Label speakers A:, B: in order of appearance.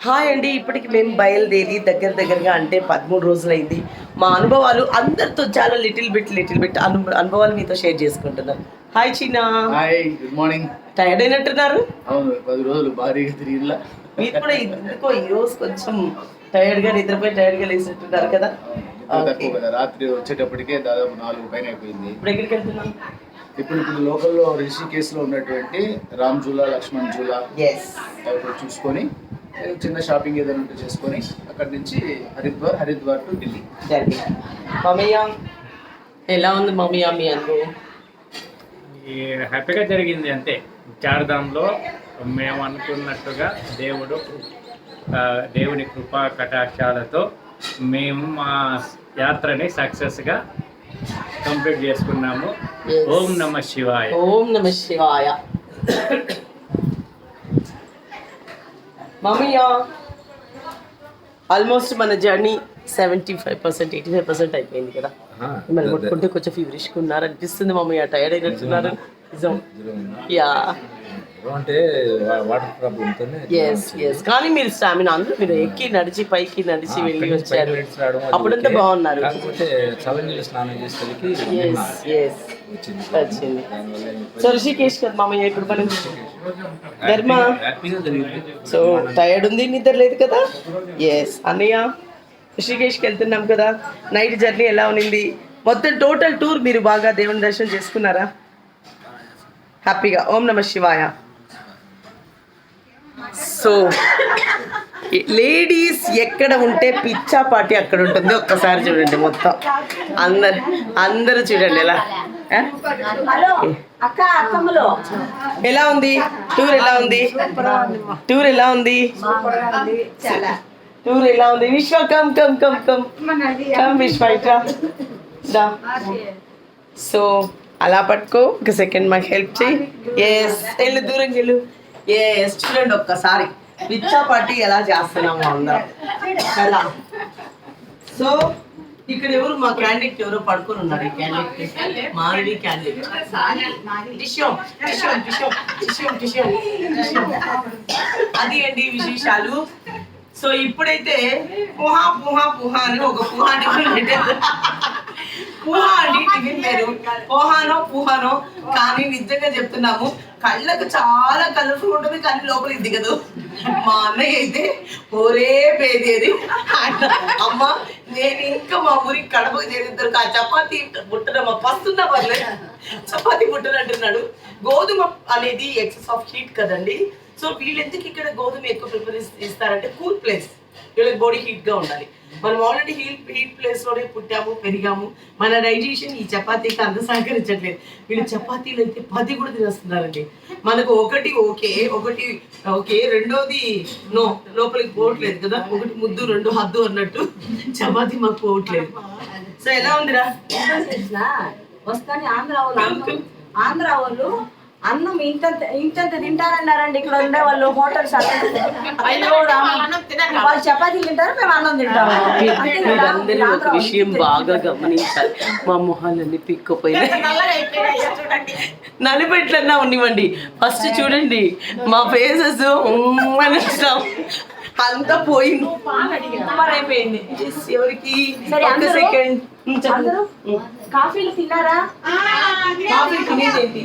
A: Hi అండి ఇప్పటికి మేము బయలుదేరి దగ్గర దగ్గరగా అంటే పదమూడు రోజులైంది. మా అనుభవాలు అందరితో చాలా లిటిల్ బిట్ లిటిల్ బిట్ అను అనుభవాలు మీతో షేర్ చేసుకుంటున్నాను hi చీనా.
B: Hi good morning.
A: Tired అయినట్టున్నారు?
B: అవును పది రోజులు భారీగా తిరిగిలా
A: మీరు కూడా ఎందుకో ఈ రోజు కొంచెం టైర్డ్గా నిద్రపోయి టైర్డ్గా లేచినట్టున్నారు కదా?
B: నిద్ర తక్కువ కదా రాత్రి వచ్చేటప్పటికే దాదాపు నాలుగు పైన అయిపోయింది
A: ఇప్పుడు ఎక్కడికి వెళ్తున్నాం?
B: ఇప్పుడు ఇప్పుడు లోకల్లో రిషికేశ్లో ఉన్నటువంటి రామ్ జూలా లక్ష్మణ్ జూలా. చూసుకొని చిన్న షాపింగ్ ఏదైనా ఉంటే చేసుకొని అక్కడి నుంచి హరిద్వార్ హరిద్వార్ టు ఢిల్లీ.
A: సరే మమ్మయ్య ఎలా ఉంది మమ్మయ్య మీ అనుభవం?
C: హ్యాపీగా జరిగింది అంతే చార్ధాంలో మేము అనుకున్నట్టుగా దేవుడు ఆ, దేవుని కృపా కటాక్షాలతో మేము మా యాత్రని సక్సెస్గా కంప్లీట్ చేసుకున్నాము. ఓం నమ శివాయ.
A: ఓం నమ శివాయ. మమ్మయ్య ఆల్మోస్ట్ మన journey seventy five percent eighty five percent అయిపోయింది కదా మిమ్మల్ని ముట్టుకుంటే కొంచెం ఫీవరిష్గా ఉన్నారు అనిపిస్తుంది మమ్మయ్య టైర్డ్ అయినట్టున్నారు. నిజం యా
D: అంటే వాటర్
A: కానీ మీరు స్టామినా అందరూ మీరు ఎక్కి నడిచి పైకి నడిచి వెళ్ళి వచ్చారు. అప్పుడంతా. బాగున్నారు.
D: స్నానం చేసేసరికి వచ్చింది.
A: సో రిషికేష్ కదా మామయ్య ఇప్పుడు మనం ధర్మ? సో టైర్డ్ ఉంది నిద్ర లేదు కదా? ఎస్ అన్నయ్య రిషికేష్కి వెళ్తున్నాం కదా. నైట్ జర్నీ ఎలా ఉన్నింది? మొత్తం టోటల్ టూర్ మీరు బాగా దేవుని దర్శనం చేసుకున్నారా? హ్యాపీగా ఓం నమ శివాయ. సో లేడీస్ ఎక్కడ ఉంటే పిచ్చా పార్టీ అక్కడ ఉంటుంది ఒక్కసారి చూడండి మొత్తం. అందరు అందరూ చూడండి ఎలా. ఎలా ఉంది? టూర్ ఎలా ఉంది? టూర్ ఎలా ఉంది? టూర్ ఎలా ఉంది? Vishwa come come come come. Come Vishwa ఇట్రా దా. సో అలా పట్టుకో. ఒక సెకండ్ మాకు హెల్ప్ చేయి ఎస్ వెళ్ళు దూరం వెళ్ళు. ఎస్ చూడండి ఒక్కసారి పిచ్చా పార్టీ ఎలా చేస్తున్నాము అందరం. ఎలా సో ఇక్కడ ఎవరు మా క్యాండిడేట్ ఎవరో పడుకొని ఉన్నారు ఈ క్యాండిడేట్ మారుడి క్యాండిడేట్ అది అండి విశేషాలు? సో ఇప్పుడైతే పుహా పుహా పుహా అని ఒక పుహా పూహ అండి టిఫిన్ పేరు పోహానో పూహానో. కానీ నిజంగా చెప్తున్నాము కళ్ళకు చాలా కలర్ఫుల్ ఉంటుంది కానీ లోపల ఇది దిగదు. మా అన్నయ్య అయితే ఒరే పేదేది అమ్మ నేను ఇంకా మా ఊరికి కడపకు చేరిద్దరు ఆ చపాతి ముట్టడం పస్తున్నా పర్లేదు చపాతి ముట్టనంటున్నాడు గోధుమ అనేది ఎక్సెస్ ఆఫ్ హీట్ కదండి. సో వీళ్ళెందుకు ఇక్కడ గోధుమ ఎక్కువ ప్రిఫరెన్స్ ఇస్తారంటే కూల్ ప్లేస్. వీళ్ళకి బాడీ హీట్గా ఉండాలి. మనం ఆల్రెడీ హీట్ హీట్ ప్లేస్లోనే పుట్టాము పెరిగాము. మన డైజెషన్ ఈ చపాతీకి అంత సహకరించట్లేదు. వీళ్ళు చపాతీలు అయితే పది కూడా తినేస్తున్నారండి. మనకు ఒకటి ఓకే ఒకటి ఓకే రెండోది నో లోపలికి పోవట్లేదు కదా. ఒకటి ముద్దు రెండు హద్దు అన్నట్టు చపాతీ మాకు పోవట్లేదు. సో ఎలా ఉందిరా?
E: వస్తాను ఆంధ్ర వాళ్ళు ఆంధ్ర వాళ్ళు అన్నం ఇంత ఇంతంత తింటారన్నారండి ఇక్కడ ఉండే వాళ్ళు హోటల్స్ వాళ్ళు చపాతీలు తింటారు మేము అన్నం తింటాము?
A: మీరందరూ ఒక విషయం బాగా గమనించాలి. మా మొహాలన్నీ పిక్కపోయినాయి. నలిపెట్లన్నా ఉండివ్వండి. ఫస్ట్ చూడండి మా ఫేసెస్ అంతా పోయింది
E: అయిపోయింది
A: ఎవరికి? ఒక సెకండ్
E: కాఫీలు తిన్నారా?
A: కాఫీ తినేదేంటి?